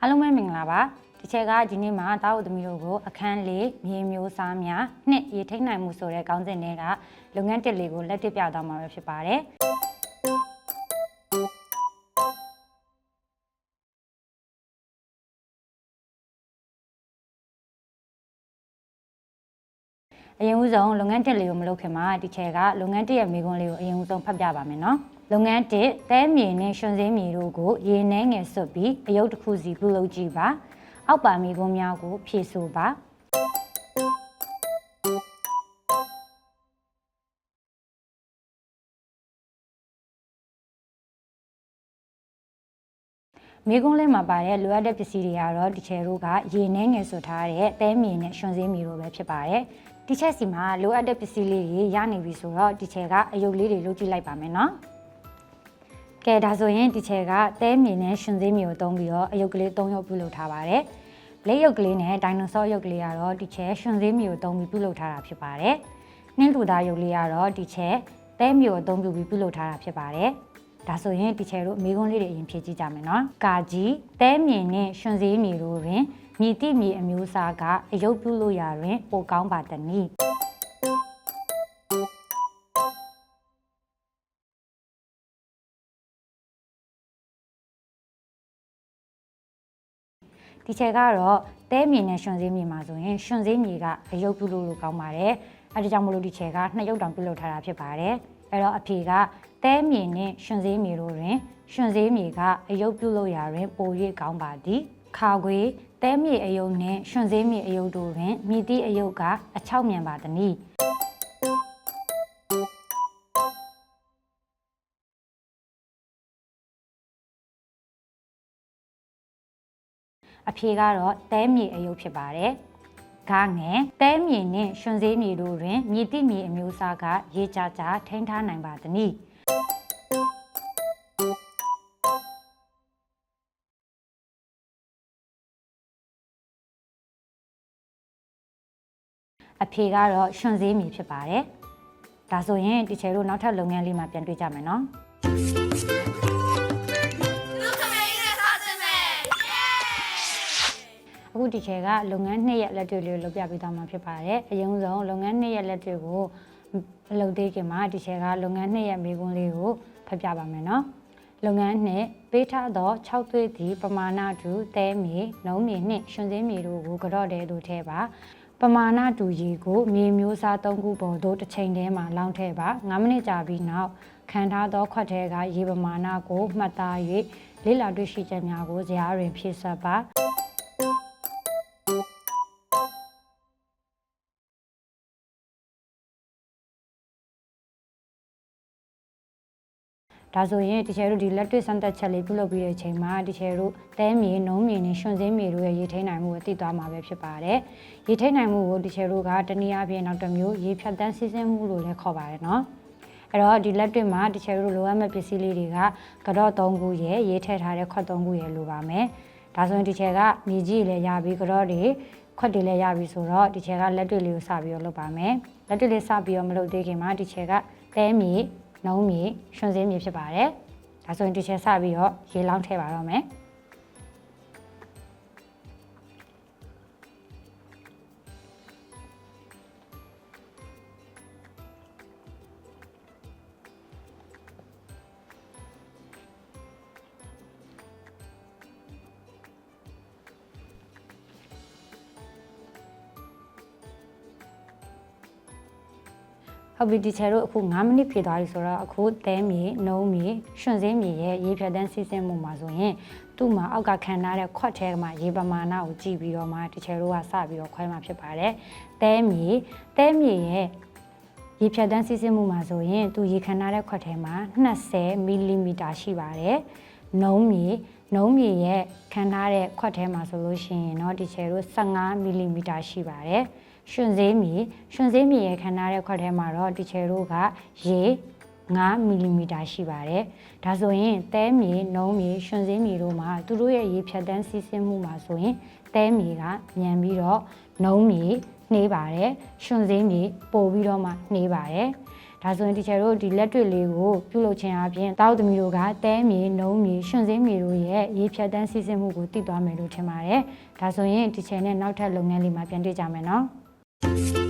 အားလုံးပဲမင်္ဂလာပါဒီချက်ကဒီနေ့မှာတာဝသမီးတို့ကိုအခန်းလေးမြေမျိုးစားများနှစ်ရေထိတ်နိုင်မှုဆိုတဲ့ခေါင်းစဉ်တွေကလုပ်ငန်းတစ်လေးကိုလက်တစ်ပြသွားမှာပဲဖြစ်ပါတယ် အရင်ဦးဆုံးလုပ်ငန်းတစ်လေးကိုမလုပ်ခင်မှာဒီချက်ကလုပ်ငန်းတစ်ရဲ့မိကွန်းလေးကိုအရင်ဦးဆုံးဖတ်ပြပါမယ်နော်လုပ်ငန်းတစ်တဲမြေနဲ့ရွှွန်စင်းမြေတို့ကိုရေနှဲငယ်စွတ်ပြီးအယုတ်တစ်ခုစီပြုလုပ်ကြည့်ပါအောက်ပါမိကွန်းများကိုဖြည့်ဆို့ပါမိကုန်းလေးမှာပါတဲ့လိုအပ်တဲ့ပစ္စည်းတွေကတော့ဒီချယ်တို့ကရေနှဲငယ်ဆွထားတဲ့တဲမြေနဲ့ရွှွန်စင်းမြေတို့ပဲဖြစ်ပါတယ်။ ဒီချက်စီမှာလိုအပ်တဲ့ပစ္စည်းလေးတွေရနေပြီဆိုတော့ဒီချယ်ကအယုတ်လေးတွေလုပ်ကြည့်လိုက်ပါမယ်နော်။ကဲဒါဆိုရင်ဒီချယ်ကတဲမြေနဲ့ရွှွန်စင်းမြေကိုတုံးပြီးတော့အယုတ်ကလေး၃ရုပ်ပြုလုပ်ထားပါတယ်။လက်ရုပ်ကလေးနဲ့ဒိုင်နိုဆောရုပ်ကလေးကတော့ဒီချယ်ရွှွန်စင်းမြေကိုတုံးပြီးပြုလုပ်ထားတာဖြစ်ပါတယ်။နှင်းလူသားရုပ်လေးကတော့ဒီချယ်တဲမြေကိုအသုံးပြုပြီးပြုလုပ်ထားတာဖြစ်ပါတယ်။ ဒါဆိုရင်တီချယ်တို့အမေကွန်းလေးတွေအရင်ဖြည့်ကြည့်ကြမယ်နော်။ကာကြီးတဲမြင်နဲ့ရွှွန်စည်းမြေတို့တွင်မြည်တိမြေအမျိုးအစားကအယုတ်ပြုလို့ရာတွင်ပိုကောင်းပါတနည်းဒီချက်ကတော့တဲမြေနဲ့ရွှွန်စည်းမြေမှာဆိုရင်ရွှွန်စည်းမြေကအယုတ်ပြုလို့လို့ကောင်းပါတယ်အဲဒါကြောင့်မလို့ဒီချက်ကနှစ်ရုပ်တောင်ပြုလုပ်ထားတာဖြစ်ပါတယ်အဲ့တော့အဖေက တဲမြေနဲ့ရွှွန်စည်းမြေတို့တွင်ရွှွန်စည်းမြေကအယုတ်ပြုလို့ရာတွင်ပို၍ကောင်းပါသည်ခါခွေတဲမြေအယုတ်နှင့်ရွှွန်စည်းမြေအယုတ်တို့တွင်မြည်သည့်အယုတ်ကအချောက်မြန်ပါသည်။အဖြေကတော့တဲမြေအယုတ်ဖြစ်ပါတယ်။ဂါငယ်တဲမြေနှင့်ရွှွန်စည်းမြေတို့တွင်မြည်သည့်မြေအမျိုးအစားကရေကြကြထိန်းထားနိုင်ပါသည်။ အဖြေကတော့ရွှွန်စည်းမြေဖြစ်ပါတယ်။ဒါဆိုရင်ဒီချေတို့နောက်ထပ်လုပ်ငန်းလေးမှာပြန်တွေ့ကြမယ်နော်။လူခမေးနဲ့စားစမယ်အခုဒီချက်ကလုပ်ငန်းနှစ်ရက်လက်တွေ့လေးကိုလုပ်ပြပေးသွားမှာဖြစ်ပါတယ်။အရင်ဆုံးလုပ်ငန်းနှစ်ရက်လက်တွေ့ကိုမလုပ်သေးခင်မှာဒီချက်ကလုပ်ငန်းနှစ်ရက်မိကွန်းလေးကိုဖတ်ပြပါမယ်နော်။လုပ်ငန်းနှစ်ပေးထားသော6သွေးသည့်ပမာဏတူတဲမြေနှုံးမြေနှင့်ရွှွန်စင်းမြေတို့ကိုကြော့တဲသို့ထဲပါ ပမာဏတူရေကိုမြေမျိုးစား၃ခုပေါ်သို့တစ်ချိန်တည်းမှာလောင်းထည့်ပါ9မိနစ်ကြာပြီးနောက်ခံထားသောခွက်ထဲကရေပမာဏကိုမှတ်သား၍လေ့လာတွေ့ရှိချက်များကိုဇာတ်တွင်ဖြည့်ဆွတ်ပါ ဒါဆိုရင်တချယ်တို့ဒီလက်တွေ့စမ်းသက်ချက်လေးပြုလုပ်ပြီးတဲ့အချိန်မှာတချယ်တို့တဲမြေနှုံးမြေနဲ့ရွှွန်စင်းမြေတို့ရဲ့ရေထိန်းနိုင်မှုကိုသိသွားမှာပဲဖြစ်ပါတယ်။ရေထိန်းနိုင်မှုကိုတချယ်တို့ကတနည်းအားဖြင့်နောက်တစ်မျိုးရေဖြတ်တန်းစီးဆင်းမှုလို့လည်းခေါ်ပါတယ်နော်။အဲ့တော့ဒီလက်တွေ့မှာတချယ်တို့လိုအပ်မဲ့ပစ္စည်းလေးတွေကကတော့၃ခုရဲ့ရေထည့်ထားတဲ့ခွက်၃ခုရဲ့လိုပါမယ်။ဒါဆိုရင်ဒီချယ်ကမြေကြီးလည်းရပြီးကတော့တွေခွက်တွေလည်းရပြီဆိုတော့ဒီချယ်ကလက်တွေ့လေးကိုစပြီးတော့လုပ်ပါမယ်။လက်တွေ့လေးစပြီးတော့မလုပ်သေးခင်မှာဒီချယ်ကတဲမြေ နှုံးမြေရွှွန်စင်းမြေဖြစ်ပါတယ်။ဒါဆိုရင်ဒီချက်စပြီးတော့ရေလောင်းထည့်ပါတော့မယ်။ ဟုတ်ပြီဒီချယ်တို့အခု9မိနစ်ဖြည့်သွားပြီဆိုတော့အခုတဲမြေနှုံးမြေရွှွန်စင်းမြေရဲ့ရေဖြတ်တန်းစီးဆင်းမှုမှာဆိုရင်သူ့မှာအောက်ကခံထားတဲ့ခွက်ထဲမှာရေပမာဏကိုကြည့်ပြီးတော့မှဒီချယ်တို့ကစပြီးတော့ခွဲမှာဖြစ်ပါတယ်တဲမြေတဲမြေရဲ့ရေဖြတ်တန်းစီးဆင်းမှုမှာဆိုရင်သူရေခံထားတဲ့ခွက်ထဲမှာ20မီလီမီတာရှိပါတယ်နှုံးမြေ နှုံးမြေရဲ့ခံထားတဲ့ခွက်ထဲမှာဆိုလို့ရှိရင်တော့ဒီချယ်တို့15မီလီမီတာရှိပါတယ်ရှင်စည်းမြေရှင်စည်းမြေရဲ့ခံထားတဲ့ခွက်ထဲမှာတော့ဒီချယ်တို့ကရေ5မီလီမီတာရှိပါတယ်။ဒါဆိုရင်သဲမြေ၊နှုံးမြေ၊ရွှင်စင်းမြေတို့မှာသူတို့ရဲ့ရေဖြတ်တန်းစီးဆင်းမှုမှာဆိုရင်သဲမြေကမြန်ပြီးတော့နှုံးမြေနှေးပါတယ်။ရွှင်စင်းမြေပိုပြီးတော့မှနှေးပါတယ်။ ဒါဒါဆိုရင်ဒီချယ်တို့ဒီလက်တွေ့လေးကိုပြုလုပ်ခြင်းအပြင်တောက်သမီးတို့ကတဲမြေနှုံးမြေရှင်စင်းမြေတို့ရဲ့ရေဖြတ်တန်းစီစဉ်မှုကိုတည်သွားမယ်လို့ထင်ပါတယ်ဒါဆိုရင်ဒီချယ်နဲ့နောက်ထပ်လုပ်ငန်းလေးမှာပြန်တွေ့ကြမယ်နော်